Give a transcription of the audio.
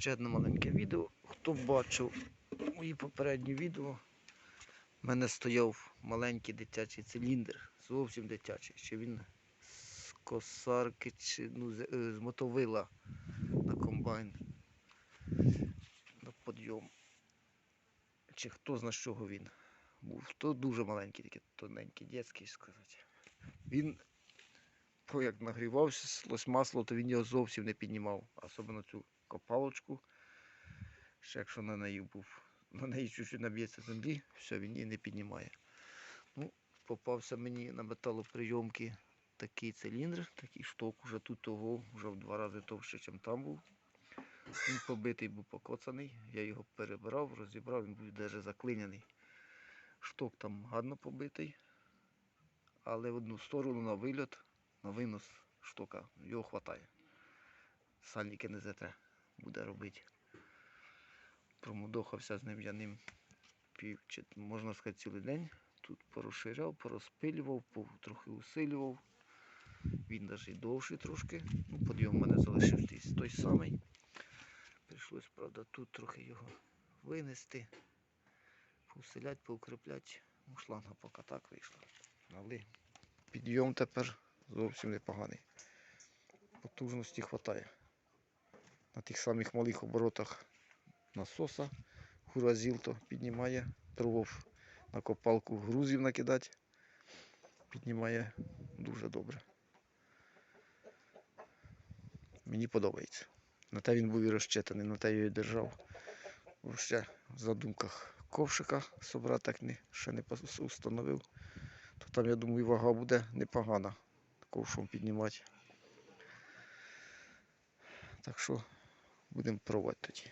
Ще одне маленьке відео. Хто бачив мої попередні відео, в мене стояв маленький дитячий циліндр, зовсім дитячий. Ще він з косарки чи ну, з, е, мотовила на комбайн. На підйом. Чи хто зна з чого він був. То дуже маленький, такий тоненький, дітський сказати. Він як нагрівався, масло, то він його зовсім не піднімав. Особливо цю копалочку. Ще якщо на неї був, на неї чуть-чуть наб'ється землі, все, він її не піднімає. Ну, попався мені на металоприйомки такий циліндр, такий шток уже тут того, вже в два рази товще, ніж там був. Він побитий був покоцаний, я його перебрав, розібрав, він був навіть заклиняний. Шток там гарно побитий, але в одну сторону на вильот, на винос штока, його вистачає. Сальники не зете буде робити. Промудохався з ним я ним пів, можна сказати, цілий день. Тут порозширяв, порозпилював, трохи усилював. Він навіть довший трошки. Ну, підйом в мене залишився той- самий. Прийшлось, правда, тут трохи його винести, поусиляти, поукріпляти. Ну, шланга поки так вийшла. Але підйом тепер зовсім непоганий. Потужності вистачає. На тих самих малих оборотах насоса Хуразілто піднімає, пробував на копалку грузів накидати. Піднімає дуже добре. Мені подобається. На те він був і розчитаний, на те я і держав. Ще в задумках ковшика собрати так не, ще не установив. То там, я думаю, вага буде непогана ковшом піднімати. Так що будемо пробувати тоді.